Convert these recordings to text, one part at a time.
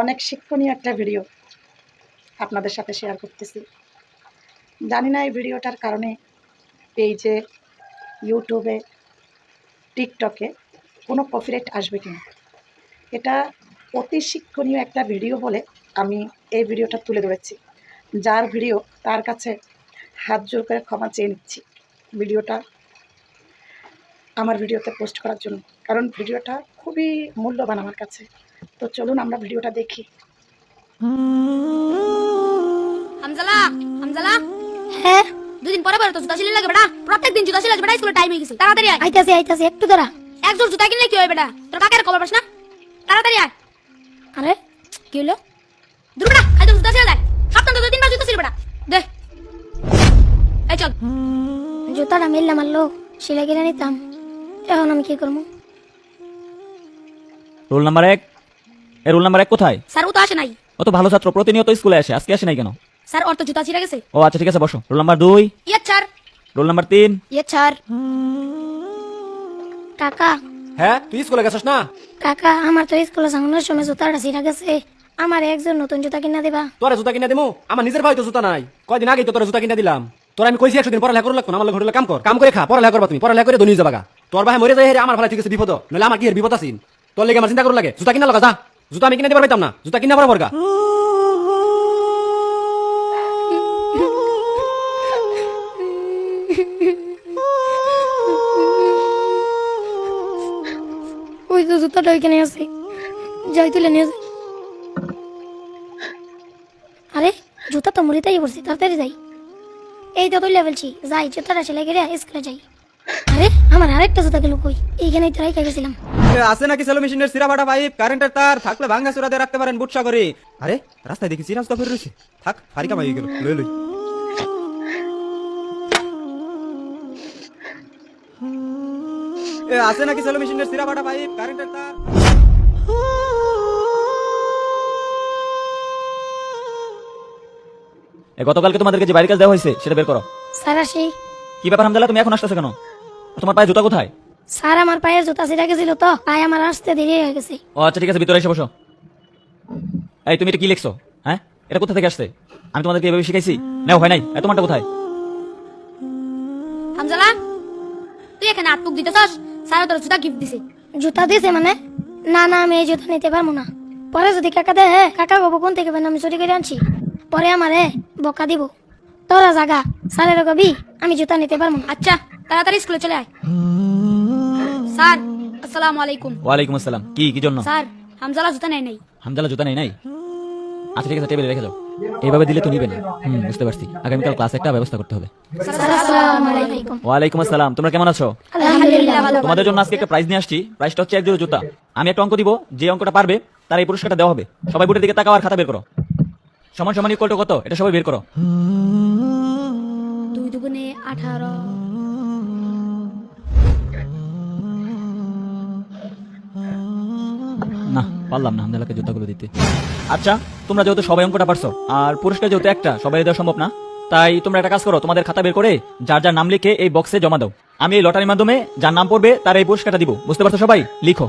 অনেক শিক্ষণীয় একটা ভিডিও আপনাদের সাথে শেয়ার করতেছি। জানি না এই ভিডিওটার কারণে পেজে ইউটিউবে টিকটকে কোনো কপিরাইট আসবে কিনা। এটা অতি শিক্ষণীয় একটা ভিডিও বলে আমি এই ভিডিওটা তুলে ধরেছি। যার ভিডিও তার কাছে হাত জোর করে ক্ষমা চেয়ে নিচ্ছি ভিডিওটা আমার ভিডিওতে পোস্ট করার জন্য। কারণ ভিডিওটা খুবই মূল্যবান আমার কাছে। তো চলুন আমরা ভিডিওটা দেখি। হামজালা হামজালা। হ্যাঁ? দুদিন পরে পরে তো জুতা সিলাই লাগে বেটা। প্রত্যেক জুতা সিলাই বেটা স্কুলে টাইম হয়ে গেছে। তাড়াতাড়ি আয়। আইতাছি আইতাছি একটু দাঁড়া। এক জোড় জুতা কিনলে কি হয় বেটা? তোর কাকের খবর পাস না? তাড়াতাড়ি আয়। আরে কি হলো? দূর বেটা আই তো জুতা সিলাই দেয় সপ্তাহে দুই তিনবার জুতা সিলাই বেটা। দে। এই চল। জুতাটা মিললে মারলো সিলাই কিনে নিতাম। এখন আমি কি করব? রোল নাম্বার এক এ রোল নাম্বার এক কোথায়? স্যার ও তো আসে নাই। ও তো ভালো ছাত্র প্রতিনিয়ত স্কুলে আসে আজকে আসে নাই কেন? স্যার ওর তো জুতা ছিঁড়ে গেছে। ও আচ্ছা ঠিক আছে বসো। রোল নাম্বার দুই। ইয়ে স্যার। রোল নাম্বার তিন। ইয়ে স্যার। কাকা। হ্যাঁ তুই স্কুলে গেছিস না? কাকা আমার তো স্কুলে সামনের সময় জুতাটা ছিঁড়া গেছে। আমার একজন নতুন জুতা কিনা দিবা। তোরা জুতা কিনে দিমু? আমার নিজের ভাই তো জুতা নাই। কয়দিন আগেই তো তোরা জুতা কিনে দিলাম। তোরা আমি কইছি একশো দিন পড়ালেখা করে লাগতো না আমার ঘরে কাম কর। কাম করে খা পড়ালেখা করবা তুমি পড়ালেখা করে ধনী যাবা। তোর ভাই মরে যায় আমার ভালো ঠিক আছে বিপদ নইলে আমার কি এর বিপদ আছে? তোর লেগে আমার চিন্তা করে লাগে। জুতা কিনা লাগা যা। জুতা আমি কিনে দিবার পাইতাম না। জুতা কিনা বরাবর গা। ওই তো জুতাটা ওইখানে আছে। যাই তুলে নিয়ে যাই। আরে জুতা তো মুড়িতেই পড়ছি, তাড়াতাড়ি যাই। এই তো তুলে ফেলছি যাই, জুতাটা সেলাই করে স্কুলে যাই। আমার আরেকটা জুতা গেল কই? এইখানেই তো রাইখা গেছিলাম। আছে নাকি সেলো মেশিনের সিরা ফাটা পাইপ? কারেন্টের তার থাকলে ভাঙ্গা চুরা দিয়ে রাখতে পারেন বুটসা করে। আরে রাস্তায় দেখি রয়েছে। থাক ফারিকা মাই গেল। লই লই। আছে নাকি সেলো মেশিনের সিরা ফাটা পাইপ? কারেন্টের তার। এ গতকালকে তোমাদেরকে যে বাড়ির কাজ দেওয়া হয়েছে সেটা বের করো। স্যার আসি কি ব্যাপার হামদাল্লাহ তুমি এখন আসতেছো কেন? তোমার পায়ে জুতা কোথায়? স্যার আমার পায়ের জুতা ছিঁড়া গেছিল তো পায়ে আমার আসতে দেরি হয়ে গেছে। ও আচ্ছা ঠিক আছে ভিতরে এসে বসো। এই তুমি এটা কি লিখছো? হ্যাঁ? এটা কোথা থেকে আসছে? আমি তোমাদেরকে এভাবে শিখাইছি? নাও হয় নাই। এ, তোমারটা কোথায়? হামজালা তুই এখানে আটপুক দিতেছস? স্যার তোর জুতা গিফট দিছে। জুতা দিছে মানে? না না আমি এই জুতা নিতে পারব না। পরে যদি কাকা দে হ্যাঁ কাকা বাবু কোন থেকে আমি চুরি করে আনছি পরে আমারে বকা দিব। তোরা জাগা স্যারের কবি আমি জুতা নিতে পারব না। আচ্ছা। তাড়াতাড়ি স্কুলে চলে আয়। স্যার আসসালামু আলাইকুম। ওয়ালাইকুম আসসালাম। কি কি জন্য? স্যার হামজালা জুতা নেই নাই। হামদাল্লাহ জুতা নেই নাই? আচ্ছা ঠিক আছে টেবিলে রেখে যাও এইভাবে দিলে তো নিবে না। হুম বুঝতে পারছি। আগামীকাল ক্লাস একটা ব্যবস্থা করতে হবে। স্যার আসসালামু আলাইকুম। ওয়ালাইকুম আসসালাম। তোমরা কেমন আছো? আলহামদুলিল্লাহ ভালো। তোমাদের জন্য আজকে একটা প্রাইজ নিয়ে আসছি। প্রাইসটা হচ্ছে এক জোড়া জুতা। আমি একটা অঙ্ক দিব। যে অঙ্কটা পারবে তার এই পুরস্কারটা দেওয়া হবে। সবাই বুটের দিকে তাকাও আর খাতা বের করো। সমান সমান ইকুয়াল টু কত? এটা সবাই বের করো। দুই দুগুণে আঠারো। পারলাম না হামদালাকে জুতাগুলো দিতে। আচ্ছা তোমরা যেহেতু সবাই অঙ্কটা পারছ, আর পুরস্কার যেহেতু একটা, সবাই দেওয়া সম্ভব না, তাই তোমরা একটা কাজ করো, তোমাদের খাতা বের করে যার যার নাম লিখে এই বক্সে জমা দাও। আমি এই লটারির মাধ্যমে যার নাম পড়বে তার এই পুরস্কারটা দিব, বুঝতে পারছ সবাই? লিখো।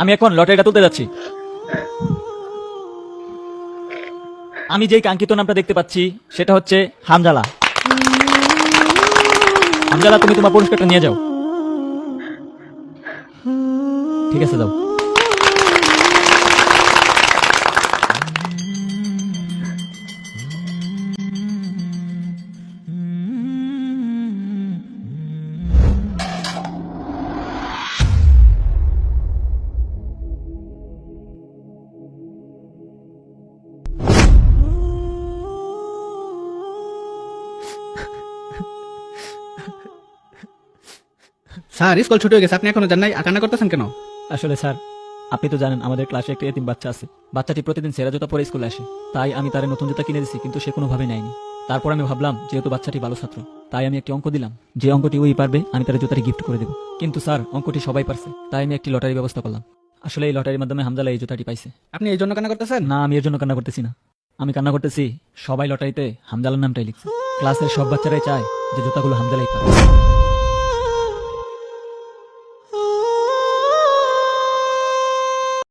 আমি এখন লটারিটা তুলতে যাচ্ছি। আমি যেই কাঙ্ক্ষিত নামটা দেখতে পাচ্ছি, সেটা হচ্ছে হামজালা। হামজালা তুমি তোমার পুরস্কারটা নিয়ে যাও। ঠিক আছে যাও। স্যার স্কুল ছুটি হয়ে গেছে আপনি এখনও যান নাই? আর কান্না করতেছেন কেন? আসলে স্যার আপনি তো জানেন আমাদের ক্লাসে একটা এতিম বাচ্চা আছে। বাচ্চাটি প্রতিদিন সেরা জুতা পরে স্কুলে আসে। তাই আমি তার নতুন জুতা কিনে দিছি কিন্তু সে কোনোভাবে নেয়নি। তারপর আমি ভাবলাম যেহেতু বাচ্চাটি ভালো ছাত্র তাই আমি একটি অঙ্ক দিলাম। যে অঙ্কটি ওই পারবে আমি তার জুতাটি গিফট করে দেবো। কিন্তু স্যার অঙ্কটি সবাই পারছে তাই আমি একটি লটারি ব্যবস্থা করলাম। আসলে এই লটারির মাধ্যমে হামজালা এই জুতাটি পাইছে। আপনি এই জন্য কান্না করতেছেন? না আমি এর জন্য কান্না করতেছি না। আমি কান্না করতেছি সবাই লটারিতে হামজালার নামটাই লিখছে। ক্লাসের সব বাচ্চারাই চায় যে জুতাগুলো হামদালাই পায়